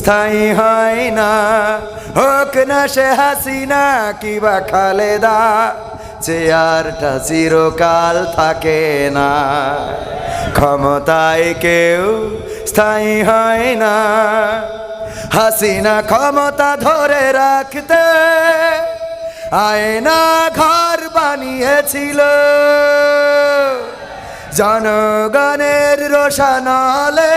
স্থায়ী হয় না। হোক না সে হাসিনা কিবা খালেদা চেয়ারটা চিরকাল থাকে না। ক্ষমতায় কেউ স্থায়ী হয় না। হাসিনা ক্ষমতা ধরে রাখতে আয়না ঘর বানিয়েছিল। জনগণের রোশানলে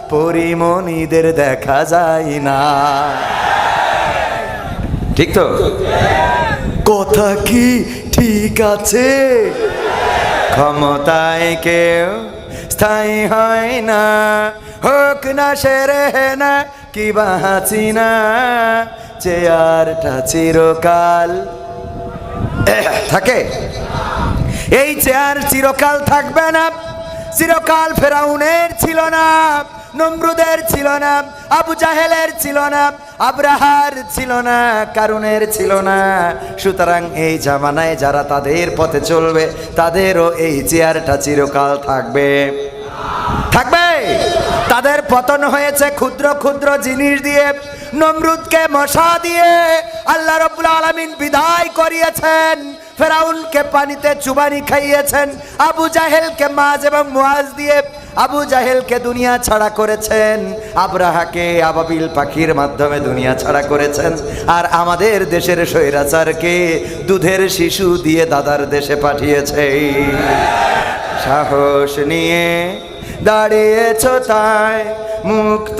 পরিমণিদের দেখা যায় না। ঠিক তো? কথা কি ঠিক আছে? ক্ষমতায় কেউ স্থায়ী হয় না। হোক না সেরে না, কি বাঁচি না। চেয়ারটা চিরকাল থাকে। এই চেয়ার চিরকাল থাকবে না, চিরকাল ফেরাউনের ছিল না। নমরুদের ছিল না, আবু জাহেলের ছিল না, আব্রাহার ছিল না, কারুনের ছিল না। সুতরাং এই জামানায় যারা তাদের পথে চলবে, তাদেরও এই চেয়ারটা চিরকাল থাকবে। থাকবে? তাদের পতন হয়েছে ক্ষুদ্র ক্ষুদ্র জিনিস দিয়ে। নমরুদকে মশা দিয়ে আল্লাহ রব্বুল আলমিন বিদায় করিয়েছেন। ফেরাউনকে পানিতে চুবানি খাইয়েছেন। আবু জাহেলকে মাছ এবং মুয়াজ দিয়ে আবু জাহেলকে দুনিয়া ছাড়া করেছেন। আব্রাহাকে আবাবিল পাখির মাধ্যমে দুনিয়া ছাড়া করেছেন। আর আমাদের দেশের স্বৈরাচারকে দুধের শিশু দিয়ে দাদার দেশে পাঠিয়েছে। সাহস নিয়ে দাঁড়িয়েছ তাই মুক্ত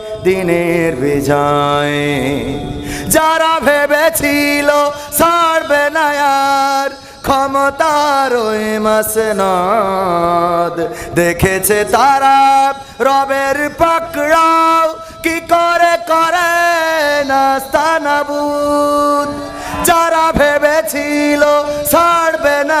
দিনের বিজয়। যারা ভেবেছিল ছাড়বে না আর ক্ষমতার ওই মাসনদ। দেখেছে তারা রবের পাকড়াও, কি করে করে নাস্তানাবুদ যারা ভেবেছিল ছাড়বে না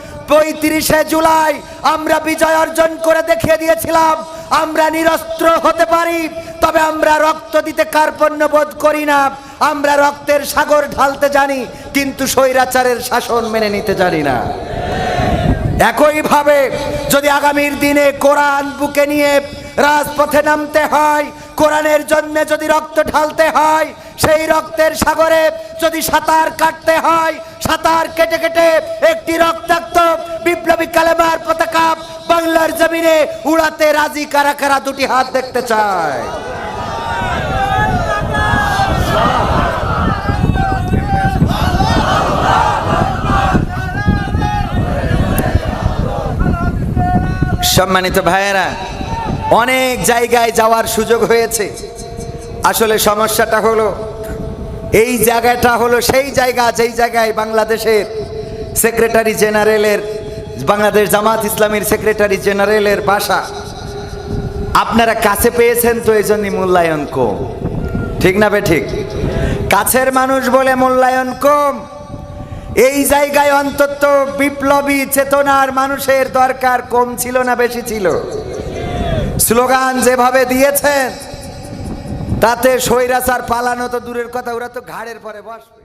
পঁয়ত্রিশে জুলাই আমরা বিজয় অর্জন করে দেখিয়ে দিয়েছিলাম, আমরা নিরস্ত্র হতে পারি, তবে আমরা রক্ত দিতে কার্পণ্য বোধ করি না, আমরা রক্তের সাগর ঢালতে জানি, কিন্তু স্বৈরাচারের শাসন মেনে নিতে জানি না। একইভাবে যদি আগামীর দিনে কোরআন বুকে নিয়ে রাজপথে নামতে হয়, কোরআনের জন্য যদি রক্ত ঢালতে হয় সেই রক্তের সাগরে যদি সাঁতার কাটতে হয়, সাঁতার কেটে কেটে একটি রক্তাক্ত বিপ্লবী কালেমার পতাকা বাংলার জমিনে উড়াতে রাজি কারা কারা দুটি হাত দেখতে চায়? সম্মানিত ভাইয়েরা, অনেক জায়গায় যাওয়ার সুযোগ হয়েছে। আসলে সমস্যাটা হলো, এই জায়গাটা হলো সেই জায়গা, যেই জায়গায় বাংলাদেশের সেক্রেটারি জেনারেলের বাংলাদেশ জামাত ইসলামীর সেক্রেটারি জেনারেলের বাসা। আপনারা কাছে পেয়েছেন তো এই জন্যই মূল্যায়ন কম। ঠিক না বে ঠিক? কাছের মানুষ বলে মূল্যায়ন কম। এই জায়গায় অন্তত বিপ্লবী, চেতনার মানুষের দরকার কম ছিল না, বেশি ছিল। স্লোগান যেভাবে দিয়েছেন তাতে সৈরাচার পালানো তো দূরের কথা ওরা তো ঘাড়ের পরে বসবে।